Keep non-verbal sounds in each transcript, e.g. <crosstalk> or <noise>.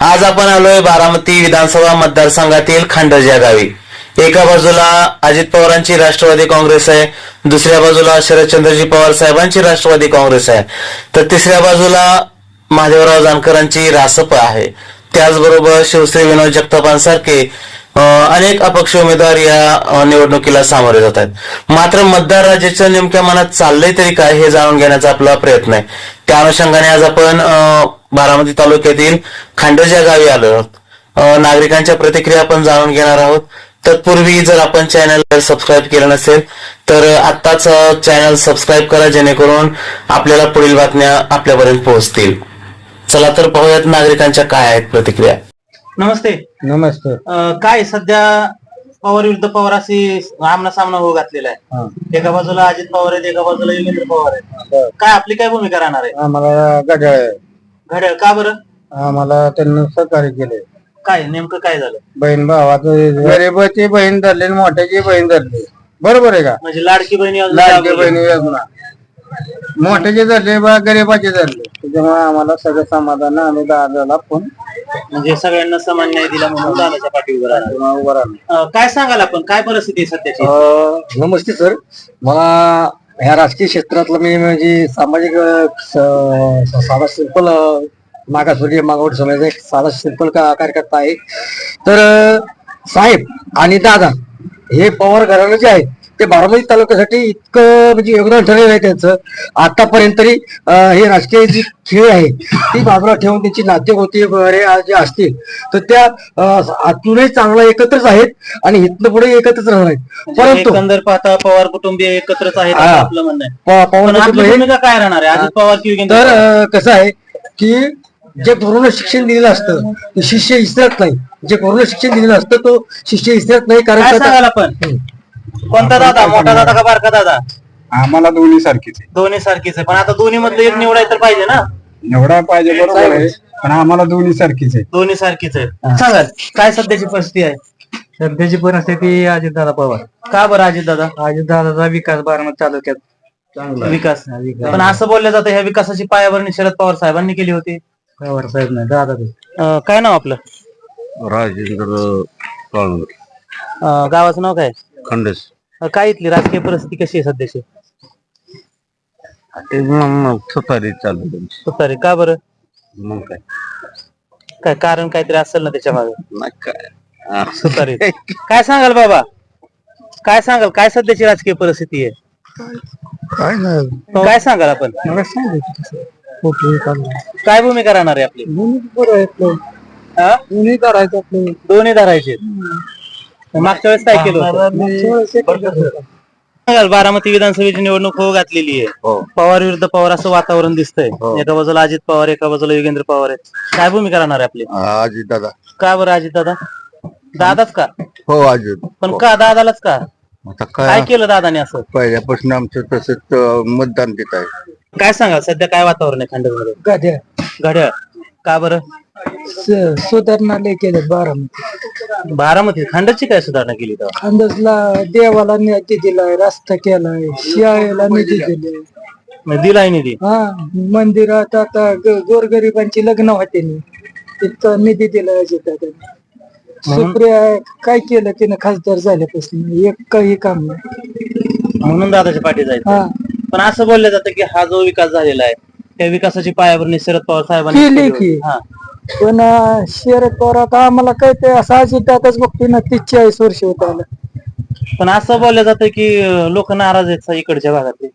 आज आपण आलोय बारामती विधानसभा मतदारसंघातील खांडज या गावी. एका बाजूला अजित पवारांची राष्ट्रवादी काँग्रेस आहे दुसऱ्या बाजूला शरदचंद्रजी पवार साहेबांची राष्ट्रवादी काँग्रेस आहे. तर तिसऱ्या बाजूला महादेवराव जानकरांची रासप आहे. त्याचबरोबर शिवश्री विनोद जगतापांसारखे अनेक अपक्ष उमेदवार या निवडणुकीला सामोरे जात आहेत. मात्र मतदार राजाच्या नेमक्या मनात चाललंय तरी काय हे जाणून घेण्याचा आपला प्रयत्न आहे. त्या अनुषंगाने आज आपण बारामती तालुक्यातील खांडज या गावी आलो. आहोत नागरिकांच्या प्रतिक्रिया आपण जाणून घेणार आहोत. तत्पूर्वी जर आपण चॅनल सबस्क्राईब केलं नसेल तर आत्ताच चॅनल सबस्क्राईब करा जेणेकरून आपल्याला पुढील बातम्या आपल्यापर्यंत पोहोचतील. चला तर पाहूयात नागरिकांच्या काय आहेत प्रतिक्रिया. नमस्ते. नमस्ते. अं, काय सध्या पवार विरुद्ध पवार अशी आमना सामना होऊ घातलेला आहे? एका बाजूला अजित पवार आहेत एका बाजूला योगेंद्र पवार आहेत. काय आपली काय भूमिका राहणार आहे? आम्हाला गजाळ घड्याळ का बरं? आम्हाला त्यांनी सहकार्य केले. काय नेमकं काय झालं? बहीण भावाचं गरीबाची बहीण धरली आणि मोठ्याची बहीण धरली. बरोबर आहे का? म्हणजे लाडकी बहिणी लाडकी राबवली. बहिणी योजना मोठ्याचे धरले बा गरीबाचे धरले. त्याच्यामुळे आम्हाला सगळं समाधान आम्ही दादाला फोन म्हणजे सगळ्यांना समान न्याय दिला म्हणून दादाच्या पाठी उभं राहणार उभा राहिलो. अं, काय सांगाल आपण? काय परिस्थिती आहे सध्याची? अ, नमस्ते सर. मला ह्या राजकीय क्षेत्रातलं मी म्हणजे सामाजिक स- साधा सिंपल मागासवर्गीय मागावट समाजाचा एक साधा सिंपल का कार्यकर्ता आहे. तर साहेब आणि दादा हे पवार घराणं जे आहेत. ते बारामती तालुक्यासाठी इतकं म्हणजे योगदान ठरलेलं आहे त्यांचं. आतापर्यंत तरी हे राजकीय जी खेळ आहे ती बाजूला ठेवून त्यांची नाते होते वगैरे आज जे असतील तर त्या अ, आतूनही चांगला एकत्रच आहेत आणि इथनं पुढे एकत्रच राहणार आहेत. म्हणजे परंतु एकंदर पाहता पवार कुटुंबीय एकत्रच आहेत. आपलं म्हणणं आहे. प- पण पवन आपली कुटुंब हे- भूमिका काय राहणार आहे? अजित पवार तर पवार? कसं आहे की जे कोरोना शिक्षण दिलेलं असतं ते शिष्य इसरत नाही. जे कोरोना शिक्षण दिलेलं असतं तो शिष्य इसरत नाही कारण आपण कोणता दादा? मोठा दादा का बारका दादा? आम्हाला दोन्ही सारखीच आहे. दोन्ही सारखीच आहे. पण आता दोन्ही मधलं एक निवडायचं तर पाहिजे ना? एवढा पाहिजे बरोबर आहे. पण आम्हाला दोन्ही सारखीच आहे. दोन्ही सारखीच आहे सांगाल काय सध्याची परिस्थिती आहे? सध्याची परिस्थिती अजितदादा पवार. का बरं अजित दादा अजितदादाचा विकास बारामती तालुक्यात चांगला विकास. पण असं बोललं जातं ह्या विकासाची पायाभरणी शरद पवार साहेबांनी केली होती. पवार साहेब नाही दादा अं, काय नाव आपलं? राजेंद्र काळूर अं, गावाचं नाव काय? खंडेस काय इथली राजकीय परिस्थिती कशी आहे सध्याची? ते तुतारी चालू त्यांची सुतारी का बरं? मग काय? काय कारण काहीतरी असेल ना त्याच्यामागे? नाही काय. सुतारी काय सांगाल बाबा? काय सांगाल? काय सध्याची राजकीय परिस्थिती आहे? काय नाही. काय सांगाल आपण? मला काय भूमिका राहणार आहे आपली? बरं आहे हा? दोन्ही करायचं आपलं दोन्ही धरायचे मागच्या वेळेस काय केलं होतं? सांगाल बारामती विधानसभेची निवडणूक होऊ घातलेली आहे. हो. पवार विरुद्ध पवार असं वातावरण दिसतंय. एका बाजूला अजित पवार एका बाजूला योगेंद्र पवार आहे काय भूमिका राहणार आहे आपली? आजी दादा. का बरं अजित दादा? दादाच का? हो आजी पण का दादालाच का? आता काय काय केलं दादाने असं? पहिल्यापासून आमचं तसंच अं, मतदान देत आहे. काय सांगाल सध्या काय वातावरण आहे खंडमध्ये गाड्या घड्याळ. का बरं? सुधारणा लय केल्यात बारामती. बारामती खंडाची काय सुधारणा केली तेव्हा अंदाजला देवाला निधी दिलाय रस्ता केलाय शाळेला निधी दिले मग दिलाय निधी हा मंदिरात आता ग- गोरगरिबांची लग्न होते नी. तिथं निधी दिलाय अजितदादांनी सुप्रिया काय केलं तिनं खासदार झाल्यापासून एक काही काम नाही म्हणून दादाच्या पाठी जायचं हा पण असं बोललं जातं की हा जो विकास झालेला आहे त्या विकासाची पायाभरणी शरद पवार साहेबांनी केली केली होती. की. हा. पण अं, शरद पवार आता आम्हाला कळतंय असं अजितदादाच बघतोय ना तीस चाळीस वर्ष होत आलं. पण असं बोललं जातं की लोक नाराज आहेत इकडच्या भागातले.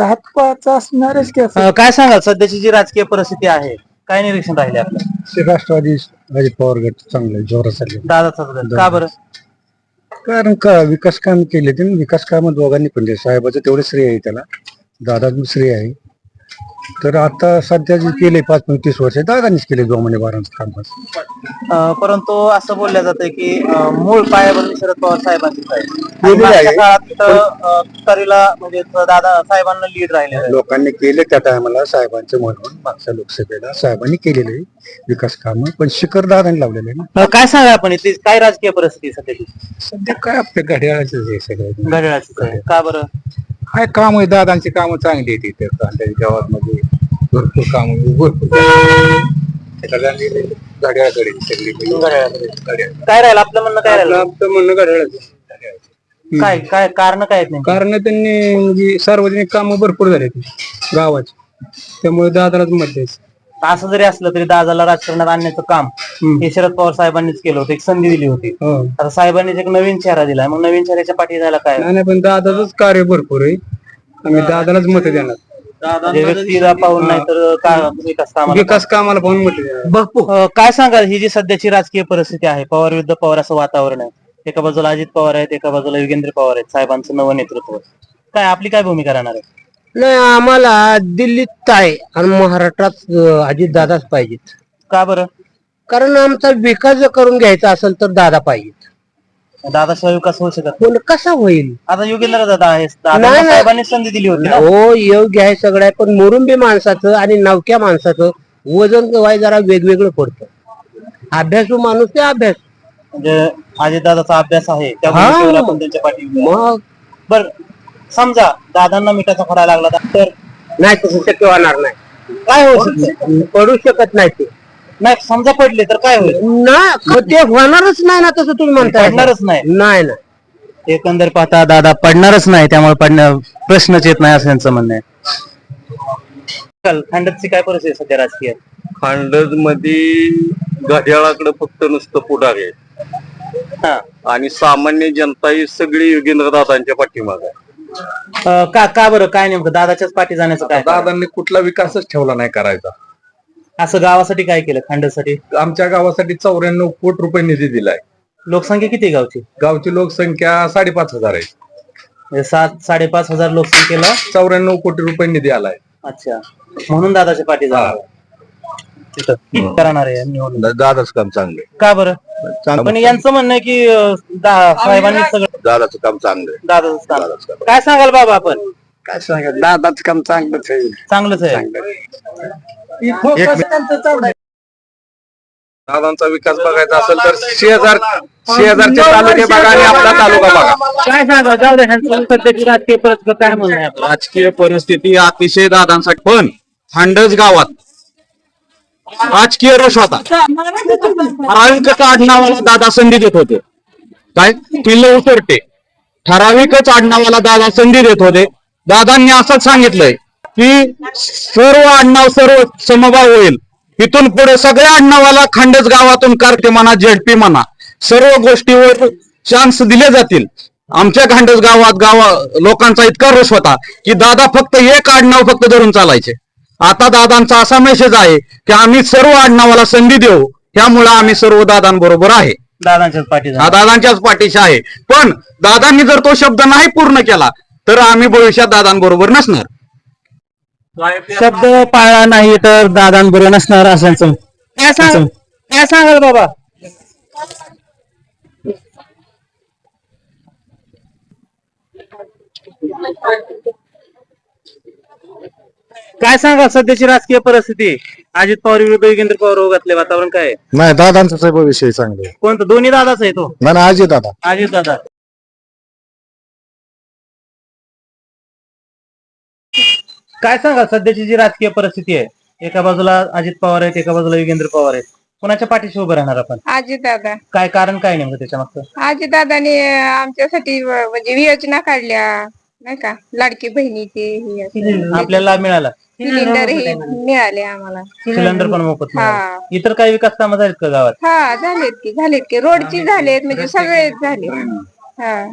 हात पाच असणारच की असं. अं, काय सांगाल? सध्याची जी राजकीय परिस्थिती आहे काय निरीक्षण राहिले आपलं राष्ट्रवादी अजित पवार गट चांगलं जोरात चालले. दादाचा का बरं? कारण का विकास काम केले ते विकास काम दोघांनी पण साहेबाचं तेवढं श्रेय आहे त्याला. दादा श्रेय आहे. तर आता सध्या जे केले पाच पंचवीस वर्ष दादानीच केले दोन बारांचं काम अं, परंतु असं बोललं जातं की अं, मूळ पायाभरणी शरद पवार साहेबांचीच आहे. आणि केलेली आहे. मागच्या काळात अं, तुतारीला म्हणजे दादा साहेबांना लीड राहिलेलं आहे. लोकांनी केले त्या टायमाला साहेबांचं म्हणून मागच्या लोकसभेला साहेबांनी केलेले विकास काम पण शिखर दादांनी लावलेले ना. काय सांगा आपण इथली काय राजकीय परिस्थिती आहे सध्याची? सध्या काय आपल्या घड्याळाच आहे सगळं. घड्याळाची. का बरं? काय काम आहे? दादांची कामं चांगली आहेत इथे. गावात मध्ये भरपूर काम भरपूर घड्याळकडे सगळी काय राहील? आपलं म्हणणं काय राहील? आपलं म्हणणं घड्याळच काय काय कारण काय आहेत नेमकी? कारण त्यांनी म्हणजे सार्वजनिक कामं भरपूर झाले गावाची. त्यामुळे दादालाच मत द्यायचं. असं जरी असलं तरी दादाला राजकारणात आणण्याचं काम हे शरद पवार साहेबांनीच केलं होतं एक संधी दिली होती. हो. आता साहेबांनीच एक नवीन चेहरा दिलाय. मग नवीन चेहऱ्याच्या पाठी जायला काय? नाही नाही, पण दादाच कार्य भरपूर आहे. आम्ही दादालाच मत देणार. जे व्यक्तीला पाहून नाही तर का विकास कामाला विकास कामाला पाहून मत देणार. बघू अं, काय सांगाल? ही जी सध्याची राजकीय परिस्थिती आहे पवार विरुद्ध पवार असं वातावरण आहे. एका बाजूला अजित पवार आहेत एका बाजूला युगेंद्र पवार आहेत साहेबांचं नवं नेतृत्व. काय आपली काय भूमिका राहणार आहे? नाही आम्हाला दिल्लीत आहे आणि महाराष्ट्रात अजित दादाच पाहिजेत. का बरं? कारण आमचा विकास जर करून घ्यायचा असेल तर दादा पाहिजेत. दादाशिवाय विकास होऊ शकत. पण कसा होईल? आता युगेंद्र दादा आहे दादांना नाही, नाही. साहेबांनी संधी दिली होती ना? हो योग्य आहे सगळं आहे, पण मोरुंबी माणसाचं आणि नवक्या माणसाचं वजन वाय जरा वेगवेगळं पडतं. अभ्यासू माणूस ते अभ्यास. म्हणजे अजित दादाचा अभ्यास आहे त्या हा. भूमिकेवर आपण त्यांच्या पाठी मग बर समजा दादांना मिठाचा खडा लागला तर? नाही तसं शक्य होणार नाही. काय होऊ शकतं? पडू शकत नाही ते. नाही समजा पडले तर काय होईल? ना ते होणारच नाही ना तसं तुम्ही म्हणताय. पडणारच नाही. नाही ना. एकंदर पाहता दादा पडणारच नाही त्यामुळे पडणार प्रश्नच येत नाही असं यांचं म्हणणं आहे. खंडतची काय परिस्थिती आहे सध्या राजकीय? खांडजमध्ये घड्याळाकडे फक्त नुसतं पुढार आहे हा. आणि सामान्य जनता ही सगळी योगेंद्र दादांच्या पाठीमाग आहे. अं, का का बरं? काय नेमकं? दादाच्याच पाठी जाण्याचं काय? दादांनी कुठला विकासच ठेवला नाही करायचा. असं गावासाठी काय केलं? खंडसाठी? आमच्या गावासाठी चौऱ्याण्णव कोटी रुपये निधी दिलाय. लोकसंख्या किती आहे गावची? गावची लोकसंख्या साडेपाच हजार आहे. म्हणजे सात साडेपाच हजार लोकसंख्येला? चौऱ्याण्णव कोटी रुपये निधी आलाय. अच्छा. म्हणून दादाच्या पाठी जाणार. तिथं करणार आहे निवडणूक दादाच काम चांगलं आहे. का बरं? चांगलं. पण यांचं म्हणणं आहे की अं, दा- साहेबांनी सगळं दादाचं काम चांगलं आहे. दादाच काम. काय सांगाल बाबा आपण? काय सांगा दादाच काम चांगलंच आहे. चांगलंच आहे. दादांचा विकास बघायचा असेल तर शेजार शेजारचे तालुके बघा आणि आपला तालुका बघा. काय सांगा जाऊ दे ह्यांचं सध्याची राजकीय परिस्थिती काय म्हणणं आहे आपलं? राजकीय परिस्थिती अतिशय दादांसाठी पण खांडज गावात राजकीय रस होता. ठराविकच आडनावाला दादा संधी देत होते? काय? किल्ले उतरते. ठराविकच आडनावाला दादा संधी देत होते. दादांनी असंच सांगितलंय की सर्व आडनाव सर्व समभाव होईल. इथून पुढे सगळ्या आडनावाला खंडच गावातून कारटे म्हणा झेडपी म्हणा सर्व गोष्टीवर चान्स दिले जातील. आमच्या खांडस गावात गावा लोकांचा इतका रोष होता की दादा फक्त एक आडनाव फक्त धरून चालायचे. आता दादांचा असा मेसेज आहे की आम्ही सर्व आडनावाला संधी देऊ. त्यामुळे आम्ही सर्व दादांबरोबर आहे. दादांच्याच पाठी हा. दादांच्याच पाठीशी आहे. पण दादांनी जर तो शब्द नाही पूर्ण केला तर आम्ही भविष्यात दादांबरोबर नसणार. शब्द पाळला नाही तर दादांबरोबर नसणार असं काय सांग काय सांगाल बाबा. काय सांगा सध्याची राजकीय परिस्थिती? अजित पवार विरुद्ध योगेंद्र पवार घातले वातावरण काय आहे? नाही दादांचाच विषय चांगले कोणतं? दोन्ही दादाच आहे तो? नाही आजी दादा. अजित दादा. काय सांगा सध्याची जी राजकीय परिस्थिती आहे? एका बाजूला अजित पवार आहेत एका बाजूला योगेंद्र पवार आहेत. कोणाच्या पाठीशी उभं राहणार आपण? आजी दादा. काय कारण काय नेमकं त्याच्या मागचं आजी दादाने आमच्यासाठी व- म्हणजे योजना काढल्या. नाही का? लाडकी बहिणीची ही असं. आपल्याला लाभ मिळाला सिलेंडर हे मिळाले आम्हाला. सिलेंडर पण मोफत मिळाला. इतर काही विकास कामं झालीत का गावात? हा झालेत की झालेत की. रोडची झालेत म्हणजे सगळेच झाले. हा.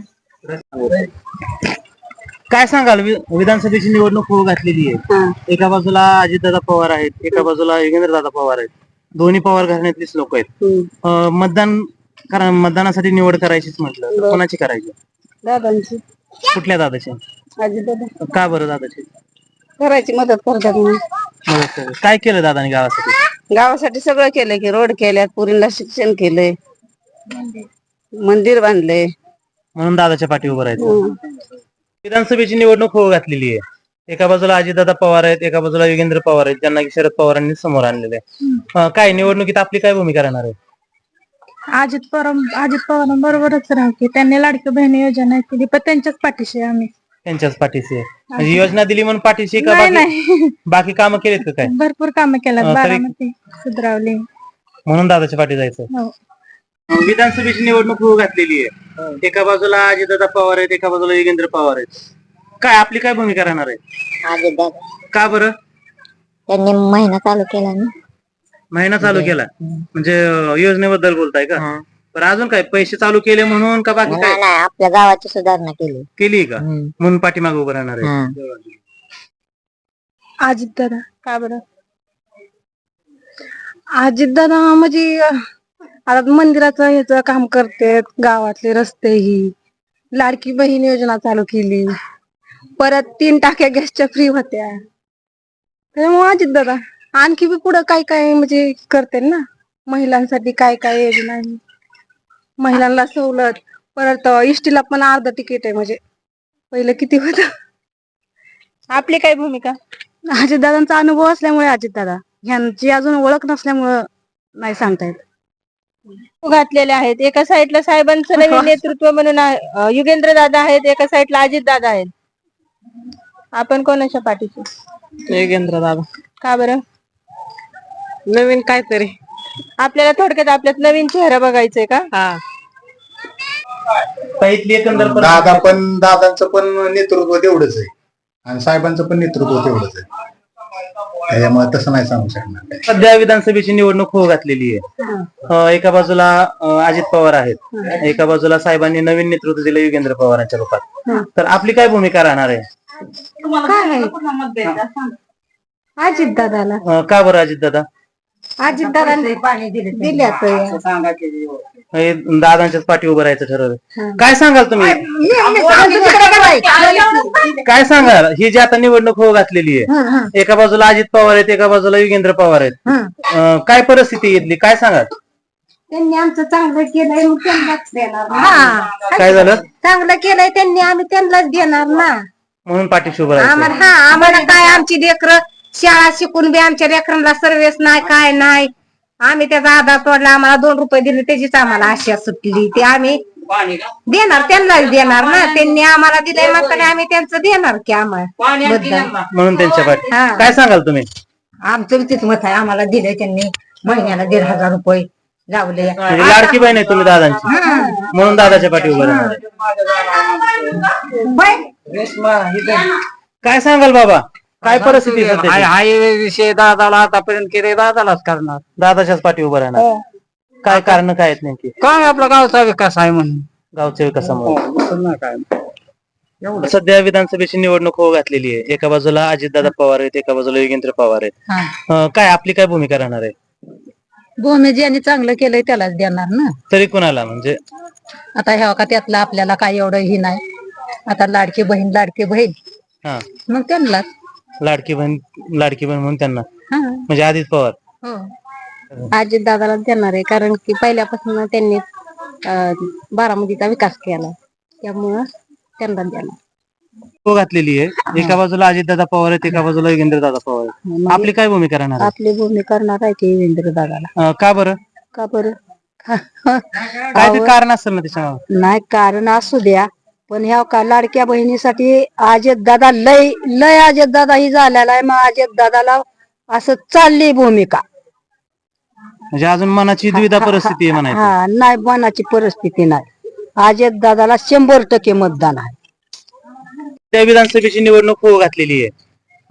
काय सांगाल? वि- विधानसभेची निवडणूक होऊ घातलेली आहे. एका बाजूला अजितदादा पवार आहेत एका बाजूला योगेंद्र दादा पवार आहेत. दोन्ही पवार घराण्यातलीच लोक आहेत. अं, मतदान कारण मतदानासाठी निवड करायचीच म्हटलं. तर कोणाची करायची? दादांची. कुठल्या दादाची? आजी दादा का बरं दादाची? करायची मदत करतात म्हणून. मदत. काय केलं दादाने गावासाठी? गावासाठी सगळं केलं की रोड केल्यात पुरीला शिक्षण केलंय. मंदिर बांधलंय. म्हणून दादाच्या पाठी उभं राहायचं. विधानसभेची निवडणूक होऊ घातलेली आहे. एका बाजूला अजितदादा पवार आहेत एका बाजूला योगेंद्र पवार आहेत ज्यांना की शरद पवारांनी समोर आणलेले आहे. अं, काय निवडणुकीत आपली काय भूमिका राहणार आहे? अजित पवार अजित पवारांबरोबरच राहू की त्यांनी लाडकी बहिणी योजना केली पण त्यांच्याच पाठीशी आहे आम्ही. त्यांच्याच पाठीशी आहे. म्हणजे योजना दिली म्हणून पाठीशी का नाही बाकी नाही. <laughs> बाकी कामं केलीत का काय? भरपूर कामं तरी- बारामती सुधरावली. म्हणून दादाच्या पाठी जायचं. हो. विधानसभेची निवडणूक होऊ घातलेली आहे. एका बाजूला अजितदादा पवार आहेत एका बाजूला योगेंद्र पवार आहेत. काय आपली काय भूमिका राहणार आहे? अजित दादा का बरं? त्यांनी महिना चालू केला ना. महिना चालू केला. म्हणजे अं, योजनेबद्दल बोलताय का? पण अजून काय? पैसे चालू केले म्हणून का बाकी नाही काय? नाही आपल्या गावाची सुधारणा केली. केली का? म्हणून पाठीमागे उभं राहणार आहे. हम्म. अजित दादा का बरं? अजित दादा म्हणजे अं, आता मंदिराचं ह्याचं काम करते गावातले रस्ते ही. लाडकी बहीण योजना चालू केली. परत तीन टाक्या गॅसच्या फ्री होत्या. त्यामुळे अजित दादा आणखी बी पुढं काय काय म्हणजे करते ना? महिलांसाठी काय काय योजना आहे? महिलांना सवलत परत इष्टीला पण अर्ध तिकीट आहे म्हणजे. पहिलं किती होत? आपली काय भूमिका? अजितदादांचा अनुभव असल्यामुळे अजितदादा ह्यांची अजून ओळख नसल्यामुळं नाही सांगता येत. घातलेले आहेत. एका साईडला साहेबांचं नवीन <laughs> नेतृत्व म्हणून युगेंद्र दादा आहेत एका साईडला अजित दादा आहेत. आपण कोणाच्या पाठीशी? योगेंद्र दादा. का बरं? नवीन काहीतरी. आपल्याला थोडक्यात आपल्यात नवीन चेहरा बघायचंय का? पहिली एकंदर परिस्थिती- दादा पण दादांचं पण नेतृत्व तेवढंच आहे. आणि साहेबांचं पण नेतृत्व तेवढंच आहे. त्याच्यामुळे तसं नाही सांगू शकणार काही. सध्या विधानसभेची निवडणूक होऊ घातलेली आहे. अं, एका बाजूला अं, अजित पवार आहेत. एका बाजूला साहेबांनी नवीन नेतृत्व दिलं युगेंद्र पवारांच्या रूपात. तर आपली काय भूमिका राहणार आहे? अजित दादाला. अं, का बरं अजित दादा? अजित दादांनी दिल्यात हे दादांच्याच पाठी उभं राहायचं ठरवलं. काय सांगाल तुम्ही? काय सांगाल? ही जी आता निवडणूक होऊ घातलेली आहे एका बाजूला अजित पवार आहेत एका बाजूला युगेंद्र पवार आहेत. अं, काय परिस्थिती येतली काय सांगाल? त्यांनी आमचं चांगलं केलंय मग त्यांनाच देणार ना. काय झालं? चांगलं केलंय त्यांनी आम्ही त्यांनाच देणार ना. म्हणून पाठीशी उभं राहायचं. आम्हाला हा आम्हाला काय आमची लेकर शाळा शिकून बी आमच्या लेकरांना सर्व्हिस नाही काय नाही. आम्ही त्याचा आधार तोडला आम्हाला दोन रुपये दिले त्याचीच आम्हाला आशा सुटली. ते आम्ही देणार त्यांनाच देणार ना. त्यांनी आम्हाला दिलंय म्हणताना आम्ही त्यांचं देणार की आम्हाला. म्हणून त्यांच्या पाठी. हा. काय सांगाल तुम्ही? आमचं बी तेच मत आहे. आम्हाला दिले त्यांनी. महिन्याला दीड हजार रुपये लावले. म्हणजे लाडकी बहीण आहे तुम्ही दादांची. म्हणून दादाच्या पाठी उभं राहणार. काय सांगाल बाबा? काय परिस्थिती आहे सध्याची? हा विषय दादाला आतापर्यंत केले दादालाच करणार. दादाच्याच पाठी उभं राहणार. काय कारण काय आहेत नेमकी? काय आपला गावचा विकास आहे म्हणून. गावच्या विकासामुळे दुसरं नाही काय. सध्या विधानसभेची निवडणूक होऊ घातलेली आहे. एका बाजूला अजितदादा पवार आहेत एका बाजूला योगेंद्र पवार आहेत. अं, काय आपली काय भूमिका राहणार आहे? भूमी ज्यांनी चांगलं केलंय त्यालाच देणार ना. तरी कुणाला? म्हणजे? आता ह्या का त्यातलं आपल्याला काय एवढं ही नाही. आता लाडकी बहीण लाडकी बहीण. हा. मग त्यांनाच. लाडकी बहीण लाडकी बहीण म्हणून त्यांना. हा. म्हणजे अजित पवार. हो. अजित दादाला देणार आहे कारण की पहिल्यापासून त्यांनी अं, बारामतीचा विकास केला. त्यामुळं त्यांना देणार. हो घातलेली आहे. एका बाजूला अजितदादा पवार आहेत एका बाजूला योगेंद्र दादा पवार आहेत. आपली काय भूमिका राहणार आहे? आपली भूमी करणार आहे की रवींद्र दादाला. अं, का बरं? का बरं? <laughs> काय ते कारण असेल ना त्याच्या नाही कारण असू द्या. पण ह्या का लाडक्या बहिणीसाठी अजित दादा लय लय अजित दादा ही झालेला आहे. मग अजित दादाला असं चालली भूमिका. म्हणजे अजून मनाची द्विधा परिस्थिती आहे म्हणायचं. हा नाही मनाची परिस्थिती नाही. अजित दादाला शंभर टक्के मतदान आहे. त्या विधानसभेची निवडणूक होऊ घातलेली आहे.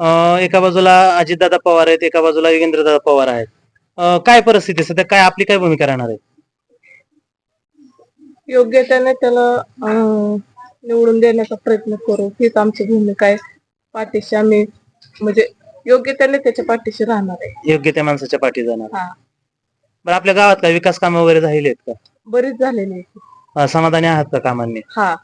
अं, एका बाजूला अजितदादा पवार आहेत एका बाजूला योगेंद्रदादा पवार आहेत. अं, काय परिस्थिती आहे सध्या? काय आपली काय भूमिका राहणार आहे? योग्य त्याने त्याला अं, निवडून देण्याचा प्रयत्न करू. हीच आमची भूमिका आहे. पाठीशी आम्ही म्हणजे योग्य त्याने त्याच्या पाठीशी राहणार आहे. योग्य त्या माणसाच्या पाठी जाणार. हा. बरं आपल्या गावात काय विकास कामं वगैरे झालेली आहेत का? बरीच झालेली आहे अं, समाधानी आहात का कामांनी? हा.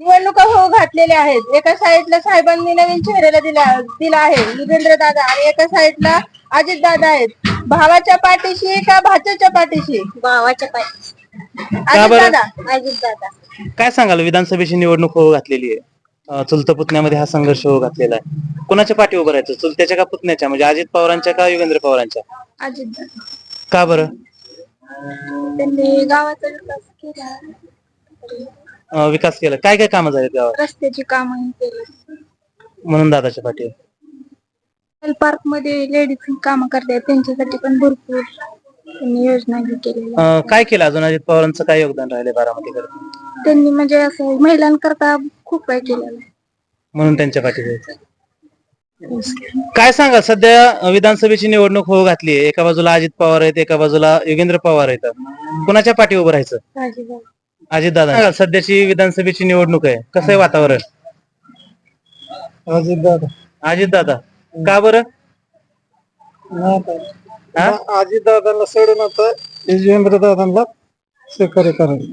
निवडणुका होऊ घातलेल्या आहेत. एका साईडला साहेबांनी नवीन चेहऱ्याला दिला दिला आहे युगेंद्र दादा आणि एका साईडला अजित दादा आहेत. भावाच्या पाठीशी का भाच्याच्या पाठीशी? भावाच्या पाठीशी. बरं? दादा काय सांगाल विधानसभेची निवडणूक होऊ घातलेली आहे. अं, चुलत पुतण्यामध्ये हा संघर्ष होऊ घातलेला आहे. कुणाच्या पाठी उभं राहायचं? चुलत्याच्या का पुतण्याच्या? म्हणजे अजित पवारांच्या का योगेंद्र पवारांच्या? अजित दादा. का बरं? त्यांनी गावाचा विकास केला. अं, विकास केला. काय काय कामं झालीत गावात? रस्त्याची कामं केली. म्हणून दादाच्या पाठी. पार्कमध्ये लेडीज काम करतात त्यांच्यासाठी पण भरपूर त्यांनी योजना हे केलेल्या अं, काय केलं अजून? अजित पवारांचं काय योगदान राहिले बारामतीकडे? त्यांनी म्हणजे असं महिलांकरता खूप काही केलेलं आहे. म्हणून त्यांच्या पाठीशी जायचं. काय सांगा सध्या विधानसभेची निवडणूक होऊ घातली आहे. एका बाजूला अजित पवार आहेत एका बाजूला योगेंद्र पवार आहेत. कुणाच्या पाठी उभं राहायचं. अजित दादा. सध्याची विधानसभेची निवडणूक आहे. कसं आहे वातावरण? अजित दादा. अजित दादा. का बरं? हा? अजित दादांना सोडून आता युजेंद्र दादांना सहकार्य करायचं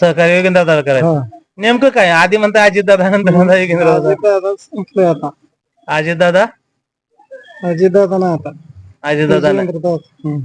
सहकार्य योगेंद्र दादा करायचं. नेमकं काय? आधी म्हणता अजित दादा नंतर म्हणता योगेंद्र दादा. दादा संपलंय आता. अजित दादा? अजित दादा ना आता. अजित दादा दादा.